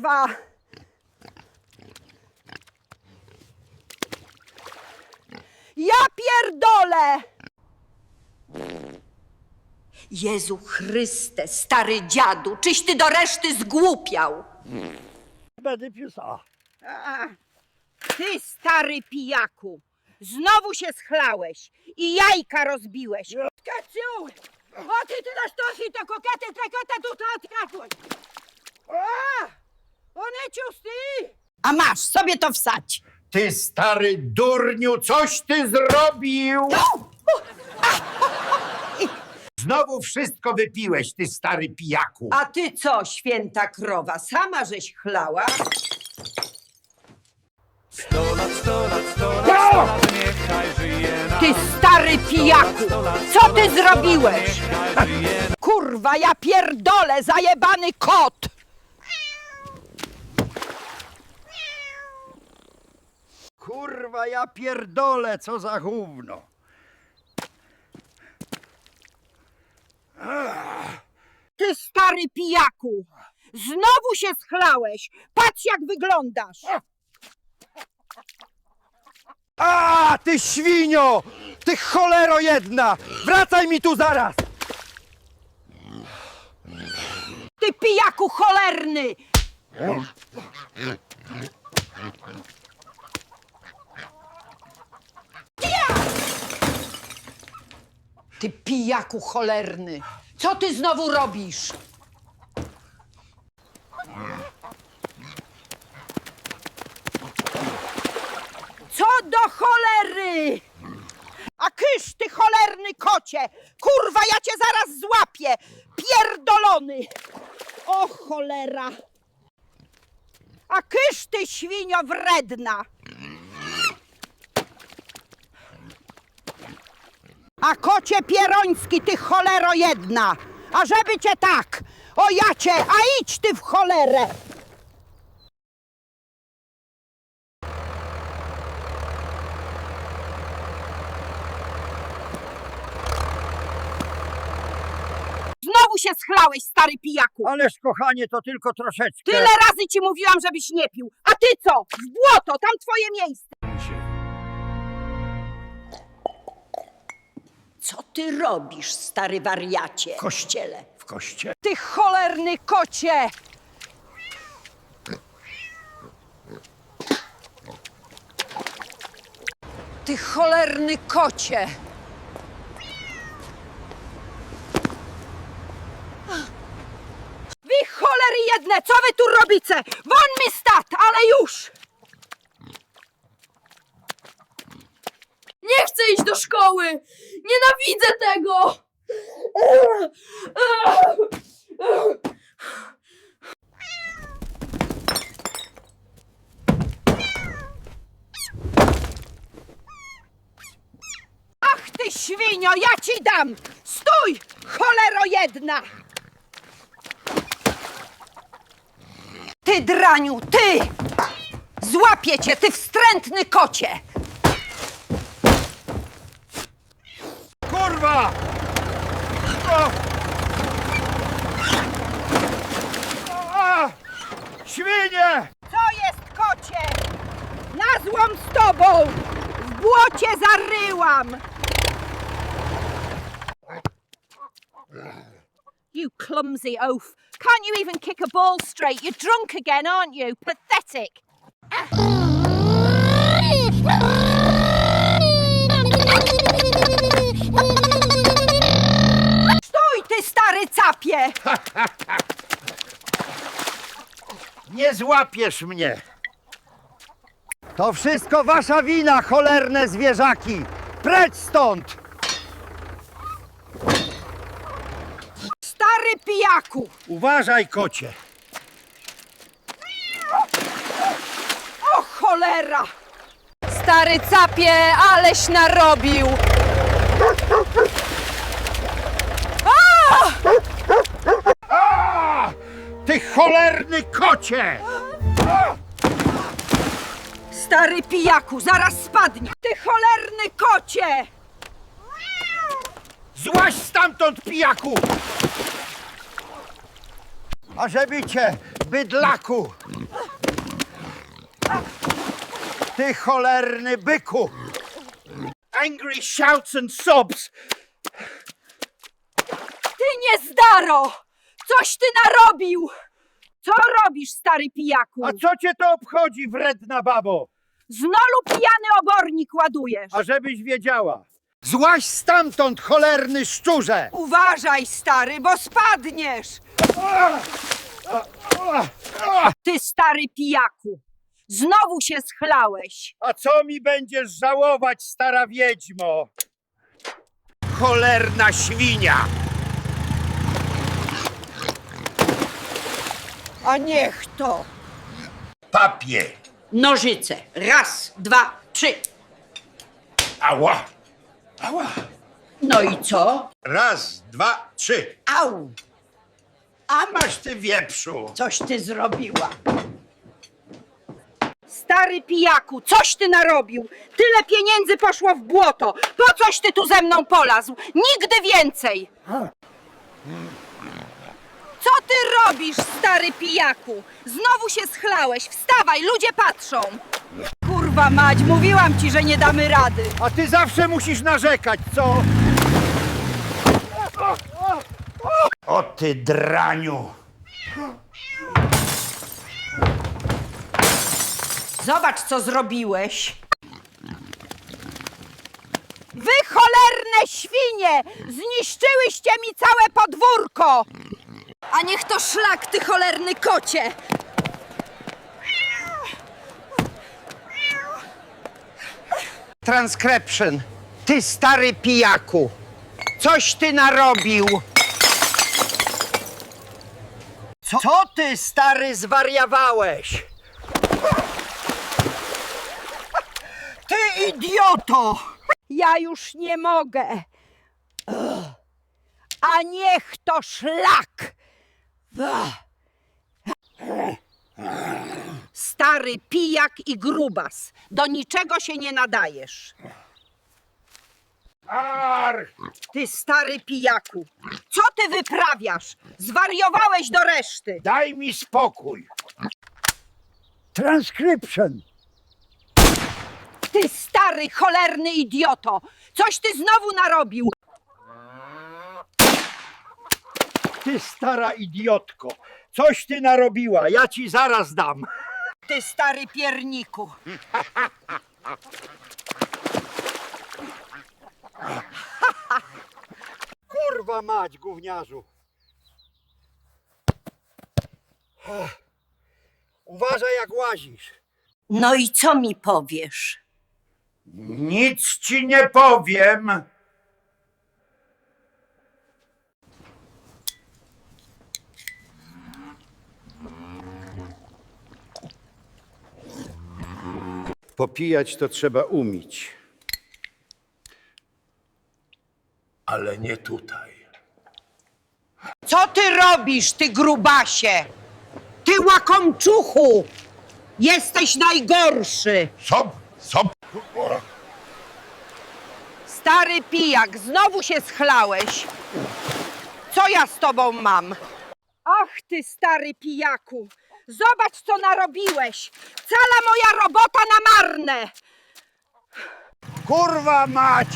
Kurwa! Ja pierdolę! Jezu Chryste, stary dziadu, czyś ty do reszty zgłupiał? Będę pisał. A, ty stary pijaku! Znowu się schlałeś i jajka rozbiłeś. Kaciu! O ty ty nasz tosi to kokety trakota tu to odkradłeś! A! One ciusty! A masz, sobie to wsadź! Ty stary durniu, coś ty zrobił! Znowu wszystko wypiłeś, ty stary pijaku. A ty co, święta krowa, sama żeś chlała? Sto lat, sto lat, sto lat, sto lat, niechaj żyje nam. Ty stary pijaku! Co ty zrobiłeś? Niechaj żyje nam. Kurwa, ja pierdolę, zajebany kot! Kurwa, ja pierdolę, co za gówno. Ty stary pijaku! Znowu się schlałeś! Patrz jak wyglądasz! A, ty świnio! Ty cholero jedna! Wracaj mi tu zaraz! Ty pijaku cholerny! Ty pijaku cholerny! Co ty znowu robisz? Co do cholery! A kysz, ty cholerny kocie! Kurwa, ja cię zaraz złapię! Pierdolony! O cholera! A kysz, ty świnio wredna! A kocie pieroński, ty cholero jedna! A żeby cię tak! O ja cię, a idź ty w cholerę! Znowu się schlałeś, stary pijaku! Ależ kochanie, to tylko troszeczkę. Tyle razy ci mówiłam, żebyś nie pił. A ty co? W błoto, tam twoje miejsce. Co ty robisz, stary wariacie? Kościele. W kościele. Ty cholerny kocie! Ty cholerny kocie! Wy cholery jedne, co wy tu robicie? Won mi stat, ale już! Nie chcę iść do szkoły! Nienawidzę tego! Ach ty świnio, ja ci dam! Stój, cholero jedna! Ty draniu, ty! Złapię cię, ty wstrętny kocie! Kurwa! O! A! Świnie! Co jest kocie? Na złom z tobą! W błocie zaryłam! You clumsy oaf! Can't you even kick a ball straight? You're drunk again, aren't you? Pathetic! Stój, ty stary capie! Nie złapiesz mnie! To wszystko wasza wina, cholerne zwierzaki! Precz stąd! Stary pijaku! Uważaj, kocie! O cholera! Stary capie, aleś narobił! Ty cholerny kocie! Stary pijaku, zaraz spadnie! Ty cholerny kocie! Złaź stamtąd, pijaku! A żeby cię bydlaku! Ty cholerny byku! Angry shouts and sobs! Ty niezdaro! Coś ty narobił! Co robisz, stary pijaku? A co cię to obchodzi, wredna babo? Znolu pijany obornik ładujesz. A żebyś wiedziała. Złaź stamtąd, cholerny szczurze! Uważaj, stary, bo spadniesz! Ty, stary pijaku! Znowu się schlałeś! A co mi będziesz żałować, stara wiedźmo? Cholerna świnia! A niech to! Papier. Nożyce. Raz, dwa, trzy. Ała. Ała. No i co? Raz, dwa, trzy. Au! A masz ty wieprzu. Coś ty zrobiła. Stary pijaku, coś ty narobił! Tyle pieniędzy poszło w błoto! Po coś ty tu ze mną polazł? Nigdy więcej! Robisz, stary pijaku? Znowu się schlałeś! Wstawaj, ludzie patrzą! Kurwa mać, mówiłam ci, że nie damy rady! A ty zawsze musisz narzekać, co? O ty draniu. Zobacz, co zrobiłeś. Wy cholerne świnie! Zniszczyłyście mi całe podwórko! A niech to szlak, ty cholerny kocie! Transcription. Ty stary pijaku. Coś ty narobił. Co, co ty stary zwariowałeś? Ty idioto! Ja już nie mogę. A niech to szlak! Stary pijak i grubas. Do niczego się nie nadajesz. Ar. Ty stary pijaku. Co ty wyprawiasz? Zwariowałeś do reszty. Daj mi spokój. Transcription. Ty stary cholerny idioto. Coś ty znowu narobił. Ty stara idiotko. Coś ty narobiła. Ja ci zaraz dam. Ty stary pierniku. Kurwa mać, gówniarzu. Ech. Uważaj jak łazisz. No i co mi powiesz? Nic ci nie powiem. Popijać to trzeba umieć. Ale nie tutaj. Co ty robisz, ty grubasie? Ty łakomczuchu! Jesteś najgorszy! Sob, sob. Stary pijak, znowu się schlałeś. Co ja z tobą mam? Ach ty stary pijaku, zobacz co narobiłeś. Cała moja robota na marne. Kurwa mać!